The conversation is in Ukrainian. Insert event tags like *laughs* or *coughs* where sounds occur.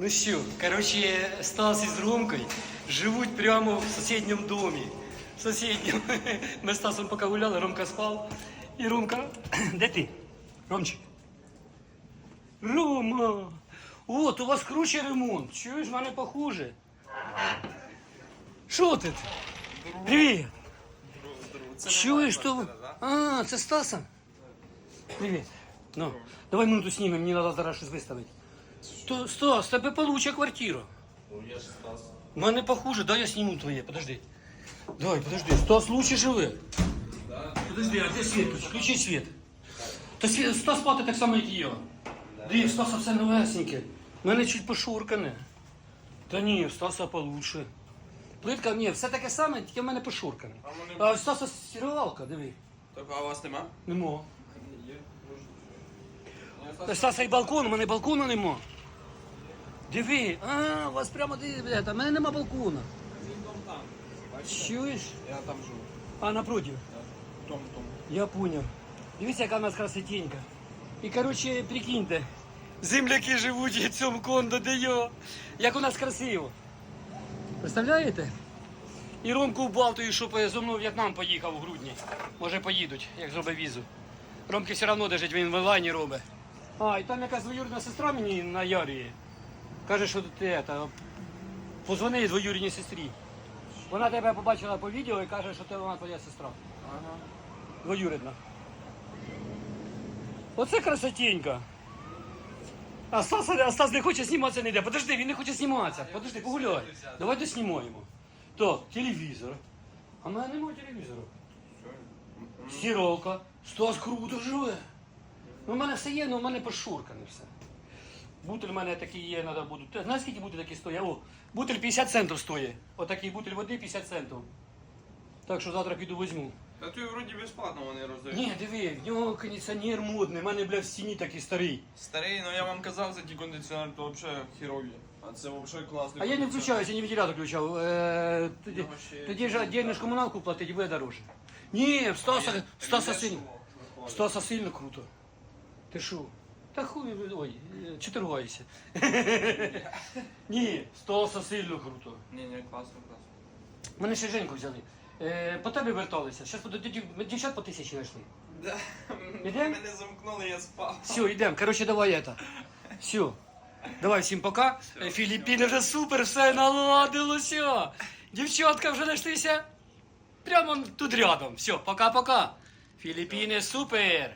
Ну що, короче, Стас із Ромкою живуть прямо в сусідньому домі. В сусідньому. Ми з Стасом поки гуляли, Ромка спав. І Ромка. *coughs* Де ти? Ромчик. Рома! От, у вас круче ремонт. Чуєш, в мене похуже. Що ти? Привіт! Чуєш, то... А, це Стаса? Привіт. Ну, давай минуту знімемо, мені треба зараз щось виставити. То, Стас, тебе получше квартира. Ну я ж Стас. У мене похуже, дай я сниму твоє, подожди. Давай, подожди. Стас лучше живе. Да? Подожди, а де світ? Включи? Світ. Та світ, Стас спати так само, як і я. Диви, в Стаса все новесеньке. У мене чуть пошуркане. Та ні, в Стаса получше. Плитка, ні, все таке саме, тільки в мене пошуркане. А мене- А в Стаса стиралка, диви. Так, а у вас нема? Нема. Є. Стаса і балкон, у мене балкона нема. Диви, а, у вас прямо диви, блядь, а в мене нема балкона. Він дом там. Бачите? Чуєш? Я там живу. А напротив. Том, том. Я понял. Дивіться, яка в нас красотенька. І коротше, прикиньте, земляки живуть в цьому кондо, де я. Як у нас красиво. Представляєте? І Ромку вбалтую, щоб е, зо мною в В'єтнам поїхав у грудні. Може поїдуть, як зробить візу. Ромки все одно держить, він в онлайні робить. А, і там якась двоюрідна сестра мені на Ярії. Каже, що ти это, позвони двоюрідній сестрі. Вона тебе побачила по відео і каже, що це вона твоя сестра. Ага. Двоюрідна. Оце красотенька. А Стас, а Стас не хоче зніматися ніде. Подожди, він не хоче зніматися. Подожди, погуляй. Давай доснімаємо. Так, телевізор. А в мене немає телевізору. Стиралка. Стас круто живе. Ну, в мене все є, але в мене пошуркане все. Бутель в мене такий є, треба буде. Ти знаєш, скільки бутель такий стоїть? О, бутель 50 центів стоїть. Отакий бутель води 50 центів. Так що завтра піду візьму. Та ти вроді безплатно вони роздають. Ні, диви, в нього кондиціонер модний, в мене, бля, в стіні такий старий. Старий, ну я вам казав за ті кондиціонери, то взагалі херові. А це взагалі класний А я не включаюсь, я не вентилятор включав. Е, тоді, ще- тоді ж отдельно комуналку платить і буде дорожче. Ні, в Стаса, в Стаса сильно. В Стаса сильно круто. Ти що? Та хуй, ой, е, ти? *laughs* Ні, в сильно круто. Ні, ні, класно, класно. Мене ще Женьку взяли. Е, по тебе верталися. Ми дівчат по тисячі знайшли. Да. Мене замкнули, я спав. Все, йдемо. Короче, давай это. Все. Давай всім пока. Е, Філіппіни вже супер, все наладилося. Дівчатка вже знайшлися. Прямо тут рядом. Все, пока-пока. Філіппіни супер.